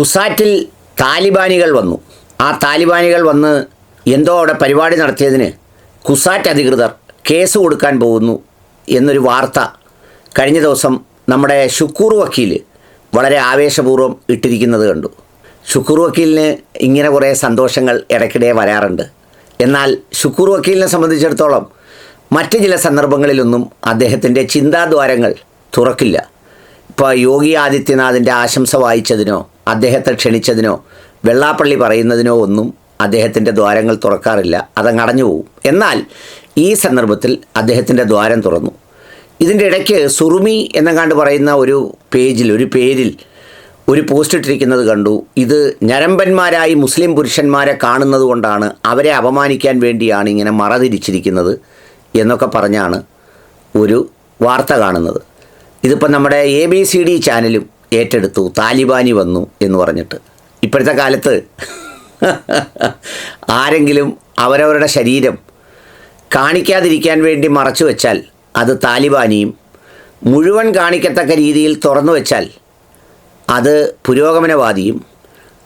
കുസാറ്റിൽ താലിബാനികൾ വന്നു. ആ താലിബാനികൾ വന്ന് എന്തോ അവിടെ പരിപാടി നടത്തിയതിന് കുസാറ്റ് അധികൃതർ കേസ് കൊടുക്കാൻ പോകുന്നു എന്നൊരു വാർത്ത കഴിഞ്ഞ ദിവസം നമ്മുടെ ഷുക്കൂർ വക്കീൽ വളരെ ആവേശപൂർവം ഇട്ടിരിക്കുന്നത് കണ്ടു. ഷുക്കൂർ വക്കീലിന് ഇങ്ങനെ കുറേ സന്തോഷങ്ങൾ ഇടയ്ക്കിടെ വരാറുണ്ട്. എന്നാൽ ഷുക്കൂർ വക്കീലിനെ സംബന്ധിച്ചിടത്തോളം മറ്റ് ചില സന്ദർഭങ്ങളിലൊന്നും അദ്ദേഹത്തിന്റെ ചിന്താദ്വാരങ്ങൾ തുറക്കില്ല. ഇപ്പോൾ യോഗി ആദിത്യനാഥിന്റെ ആശംസ വായിച്ചതിനോ അദ്ദേഹത്തെ ക്ഷണിച്ചതിനോ വെള്ളാപ്പള്ളി പറയുന്നതിനോ ഒന്നും അദ്ദേഹത്തിന്റെ ദ്വാരങ്ങൾ തുറക്കാറില്ല. അതങ്ങ് അടഞ്ഞു പോകും എന്നാൽ ഈ സന്ദർഭത്തിൽ അദ്ദേഹത്തിന്റെ ദ്വാരം തുറന്നു. ഇതിന്റെ ഇടയ്ക്ക് സുറുമി എന്നെങ്ങാണ്ട് പറയുന്ന ഒരു പേജിൽ ഒരു പേരിൽ ഒരു പോസ്റ്റ് ഇട്ടിരിക്കുന്നത് കണ്ടു. ഇത് ഞരമ്പന്മാരായി മുസ്ലിം പുരുഷന്മാരെ കാണുന്നത് കൊണ്ടാണ് അവരെ അപമാനിക്കാൻ വേണ്ടിയാണ് ഇങ്ങനെ മറതിരിച്ചിരിക്കുന്നത് എന്നൊക്കെ പറഞ്ഞാണ് ഒരു വാർത്ത കാണുന്നത്. ഇതിപ്പോൾ നമ്മുടെ എ ബി സി ഡി ചാനലും ഏറ്റെടുത്തു താലിബാനി വന്നു എന്ന് പറഞ്ഞിട്ട്. ഇപ്പോഴത്തെ കാലത്ത് ആരെങ്കിലും അവരവരുടെ ശരീരം കാണിക്കാതിരിക്കാൻ വേണ്ടി മറച്ചു വെച്ചാൽ അത് താലിബാനിയും മുഴുവൻ കാണിക്കത്തക്ക രീതിയിൽ തുറന്നു വെച്ചാൽ അത് പുരോഗമനവാദിയും.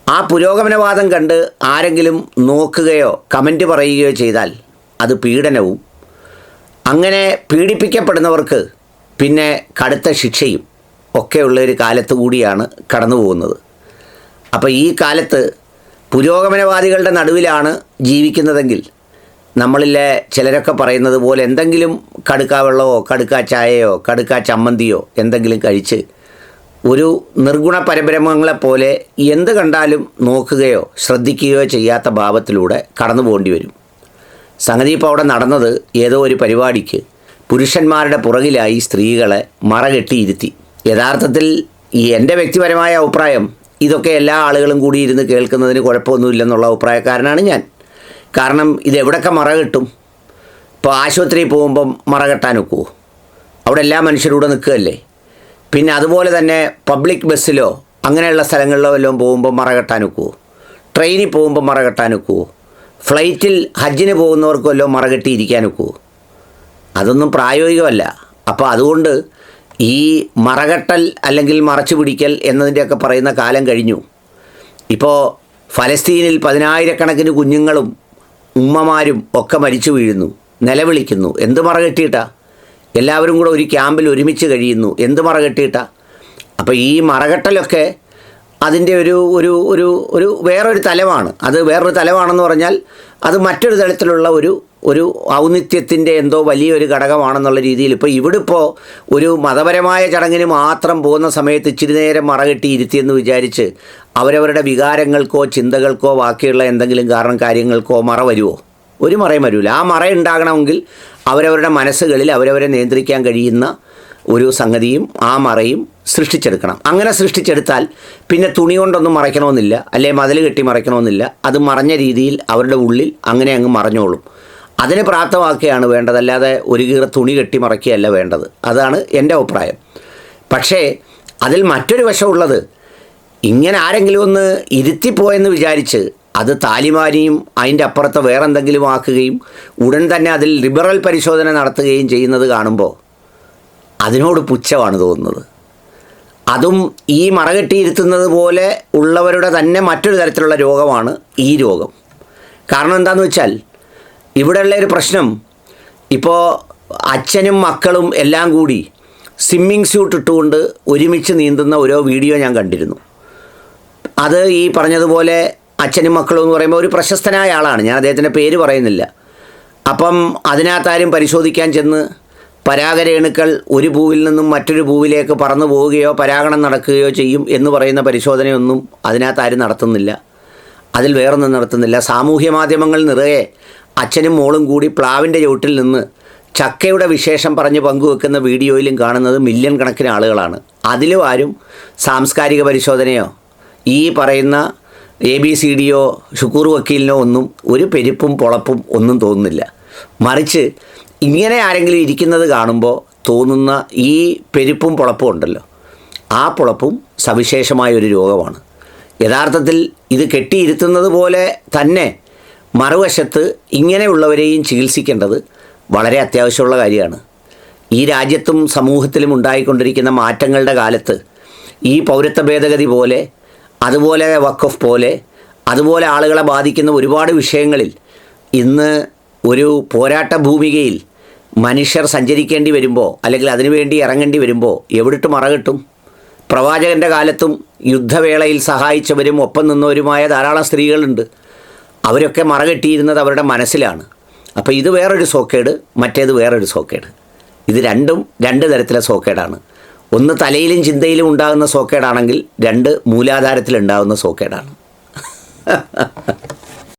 ആ പുരോഗമനവാദം കണ്ട് ആരെങ്കിലും നോക്കുകയോ കമന്റ് പറയുകയോ ചെയ്താൽ അത് പീഡനവും. അങ്ങനെ പീഡിപ്പിക്കപ്പെടുന്നവർക്ക് പിന്നെ കടുത്ത ശിക്ഷയും. ഒക്കെയുള്ള ഒരു കാലത്ത് കൂടിയാണ് കടന്നു പോകുന്നത്. അപ്പോൾ ഈ കാലത്ത് പുരോഗമനവാദികളുടെ നടുവിലാണ് ജീവിക്കുന്നതെങ്കിൽ നമ്മളിലെ ചിലരൊക്കെ പറയുന്നത് പോലെ എന്തെങ്കിലും കടുക്കാ വെള്ളമോ കടുക്കാ ചായയോ കടുക്കാ ചമ്മന്തിയോ എന്തെങ്കിലും കഴിച്ച് ഒരു നിർഗുണ പരബ്രഹ്മങ്ങളെപ്പോലെ എന്ത് കണ്ടാലും നോക്കുകയോ ശ്രദ്ധിക്കുകയോ ചെയ്യാത്ത ഭാവത്തിലൂടെ കടന്നു പോകേണ്ടി വരും. സംഗതി ഇപ്പോൾ അവിടെ നടന്നത് ഏതോ ഒരു പരിപാടിക്ക് പുരുഷന്മാരുടെ പുറകിലായി സ്ത്രീകളെ മറകെട്ടിയിരുത്തി. യഥാർത്ഥത്തിൽ എന്റെ വ്യക്തിപരമായ അഭിപ്രായം ഇതൊക്കെ എല്ലാ ആളുകളും കൂടി ഇരുന്ന് കേൾക്കുന്നതിന് കുഴപ്പമൊന്നുമില്ലെന്നുള്ള അഭിപ്രായക്കാരനാണ് ഞാൻ. കാരണം ഇതെവിടൊക്കെ മറ കിട്ടും? ഇപ്പോൾ ആശുപത്രിയിൽ പോകുമ്പം മറ കെട്ടാൻ ഒക്കുമോ അവിടെ എല്ലാ മനുഷ്യരൂടെ നിൽക്കുകയല്ലേ? പിന്നെ അതുപോലെ തന്നെ പബ്ലിക് ബസ്സിലോ അങ്ങനെയുള്ള സ്ഥലങ്ങളിലോ വല്ലതും പോകുമ്പോൾ മറ കെട്ടാൻ ഒക്കുമോ ട്രെയിനിൽ പോകുമ്പോൾ മറ കെട്ടാൻ ഒക്കുമോ ഫ്ലൈറ്റിൽ ഹജ്ജിന് പോകുന്നവർക്ക് വല്ലതും മറ കെട്ടിയിരിക്കാൻ അതൊന്നും പ്രായോഗികമല്ല. അപ്പോൾ അതുകൊണ്ട് ഈ മറകട്ടൽ അല്ലെങ്കിൽ മറച്ചു പിടിക്കൽ എന്നതിന്റെയൊക്കെ പറയുന്ന കാലം കഴിഞ്ഞു. ഇപ്പോൾ ഫലസ്തീനിൽ പതിനായിരക്കണക്കിന് കുഞ്ഞുങ്ങളും ഉമ്മമാരും ഒക്കെ മരിച്ചു വീഴുന്നു നിലവിളിക്കുന്നു. എന്ത് മറകെട്ടിയിട്ടാ? എല്ലാവരും കൂടെ ഒരു ക്യാമ്പിൽ ഒരുമിച്ച് കഴിയുന്നു. എന്ത് മറകെട്ടിയിട്ടാ? അപ്പോൾ ഈ മറകെട്ടലൊക്കെ അതിന്റെ ഒരു ഒരു ഒരു ഒരു വേറൊരു തലമാണ് അത് വേറൊരു തലമാണെന്ന് പറഞ്ഞാൽ അത് മറ്റൊരു തലത്തിലുള്ള ഒരു ഒരു ഔന്നിത്യത്തിന്റെ എന്തോ വലിയൊരു ഘടകമാണെന്നുള്ള രീതിയിൽ ഇപ്പോൾ ഇവിടെ ഇപ്പോൾ ഒരു മതപരമായ ചടങ്ങിന് മാത്രം പോകുന്ന സമയത്ത് ഇച്ചിരി നേരം മറകെട്ടി ഇരുത്തിയെന്ന് വിചാരിച്ച് അവരവരുടെ വികാരങ്ങൾക്കോ ചിന്തകൾക്കോ ബാക്കിയുള്ള എന്തെങ്കിലും കാരണം കാര്യങ്ങൾക്കോ മറ വരുമോ ഒരു മറയും വരില്ല ആ മറ ഉണ്ടാകണമെങ്കിൽ അവരവരുടെ മനസ്സുകളിൽ അവരവരെ നിയന്ത്രിക്കാൻ കഴിയുന്ന ഒരു സംഗതിയും ആ മറയും സൃഷ്ടിച്ചെടുക്കണം. അങ്ങനെ സൃഷ്ടിച്ചെടുത്താൽ പിന്നെ തുണി കൊണ്ടൊന്നും മറയ്ക്കണമെന്നില്ല അല്ലെ മതിൽ കെട്ടി മറയ്ക്കണമെന്നില്ല. അത് മറഞ്ഞ രീതിയിൽ അവരുടെ ഉള്ളിൽ അങ്ങനെ അങ്ങ് മറഞ്ഞോളും. അതിനെ പ്രാപ്തമാക്കുകയാണ് വേണ്ടത്. അല്ലാതെ ഒരു കീറ തുണി കെട്ടി മറയ്ക്കുകയല്ല വേണ്ടത്. അതാണ് എന്റെ അഭിപ്രായം. പക്ഷേ അതിൽ മറ്റൊരു വശമുള്ളത് ഇങ്ങനെ ആരെങ്കിലും ഒന്ന് ഇരുത്തിപ്പോയെന്ന് വിചാരിച്ച് അത് താലിമാനിയും അതിന്റെ അപ്പുറത്ത് വേറെന്തെങ്കിലും ആക്കുകയും ഉടൻ തന്നെ അതിൽ ലിബറൽ പരിശോധന നടത്തുകയും ചെയ്യുന്നത് കാണുമ്പോൾ അതിനോട് പുച്ഛമാണ് തോന്നുന്നത്. അതും ഈ മറകെട്ടിയിരുത്തുന്നത് പോലെ ഉള്ളവരുടെ തന്നെ മറ്റൊരു തരത്തിലുള്ള രോഗമാണ് ഈ രോഗം. കാരണം എന്താണെന്ന് വെച്ചാൽ ഇവിടെയുള്ള ഒരു പ്രശ്നം ഇപ്പോൾ അച്ഛനും മക്കളും എല്ലാം കൂടി സ്വിമ്മിങ് സ്യൂട്ട് ഇട്ടുകൊണ്ട് ഒരുമിച്ച് നീന്തുന്ന ഓരോ വീഡിയോ ഞാൻ കണ്ടിരുന്നു. അത് ഈ പറഞ്ഞതുപോലെ അച്ഛനും മക്കളും എന്ന് പറയുമ്പോൾ ഒരു പ്രശസ്തനായ ആളാണ്. ഞാൻ അദ്ദേഹത്തിന്റെ പേര് പറയുന്നില്ല. അപ്പം അതിനകത്താരും പരിശോധിക്കാൻ ചെന്ന് പരാഗരേണുക്കൾ ഒരു പൂവിൽ നിന്നും മറ്റൊരു പൂവിലേക്ക് പറന്നു പോവുകയോ പരാഗണം നടക്കുകയോ ചെയ്യും എന്ന് പറയുന്ന പരിശോധനയൊന്നും അതിനകത്ത് ആരും നടത്തുന്നില്ല. അതിൽ വേറൊന്നും നടത്തുന്നില്ല. സാമൂഹ്യ മാധ്യമങ്ങൾ നിറയെ അച്ഛനും മോളും കൂടി പ്ലാവിന്റെ ചുവട്ടിൽ നിന്ന് ചക്കയുടെ വിശേഷം പറഞ്ഞ് പങ്കുവെക്കുന്ന വീഡിയോയിലും കാണുന്നത് മില്യൺ കണക്കിന് ആളുകളാണ്. അതിലും ആരും സാംസ്കാരിക പരിശോധനയോ ഈ പറയുന്ന എ ബി സി ഡിയോ ഷുക്കൂർ വക്കീലിനോ ഒന്നും ഒരു പെരുപ്പും പൊളപ്പും ഒന്നും തോന്നുന്നില്ല. മറിച്ച് ഇങ്ങനെ ആരെങ്കിലും ഇരിക്കുന്നത് കാണുമ്പോൾ തോന്നുന്ന ഈ പെരുപ്പും പുളപ്പും ഉണ്ടല്ലോ. ആ പുളപ്പും സവിശേഷമായ ഒരു രോഗമാണ്. യഥാർത്ഥത്തിൽ ഇത് കെട്ടിയിരുത്തുന്നത് പോലെ തന്നെ മറുവശത്ത് ഇങ്ങനെയുള്ളവരെയും ചികിത്സിക്കേണ്ടത് വളരെ അത്യാവശ്യമുള്ള കാര്യമാണ്. ഈ രാജ്യത്തും സമൂഹത്തിലും ഉണ്ടായിക്കൊണ്ടിരിക്കുന്ന മാറ്റങ്ങളുടെ കാലത്ത് ഈ പൗരത്വ ഭേദഗതി പോലെ അതുപോലെ വഖഫ് പോലെ അതുപോലെ ആളുകളെ ബാധിക്കുന്ന ഒരുപാട് വിഷയങ്ങളിൽ ഇന്ന് ഒരു പോരാട്ട ഭൂമികയിൽ മനുഷ്യർ സഞ്ചരിക്കേണ്ടി വരുമ്പോൾ അല്ലെങ്കിൽ അതിനുവേണ്ടി ഇറങ്ങേണ്ടി വരുമ്പോൾ എവിടിട്ട് മറകിട്ടും? പ്രവാചകന്റെ കാലത്തും യുദ്ധവേളയിൽ സഹായിച്ചവരും ഒപ്പം നിന്നവരുമായ ധാരാളം സ്ത്രീകളുണ്ട്. അവരൊക്കെ മറകെട്ടിയിരുന്നത് അവരുടെ മനസ്സിലാണ്. അപ്പോൾ ഇത് വേറൊരു സോക്കേട് മറ്റേത് വേറൊരു സോക്കേട്. ഇത് രണ്ടും രണ്ട് തരത്തിലെ സോക്കേടാണ്. ഒന്ന് തലയിലും ചിന്തയിലും ഉണ്ടാകുന്ന സോക്കേടാണെങ്കിൽ രണ്ട് മൂലാധാരത്തിലുണ്ടാകുന്ന സോക്കേടാണ്.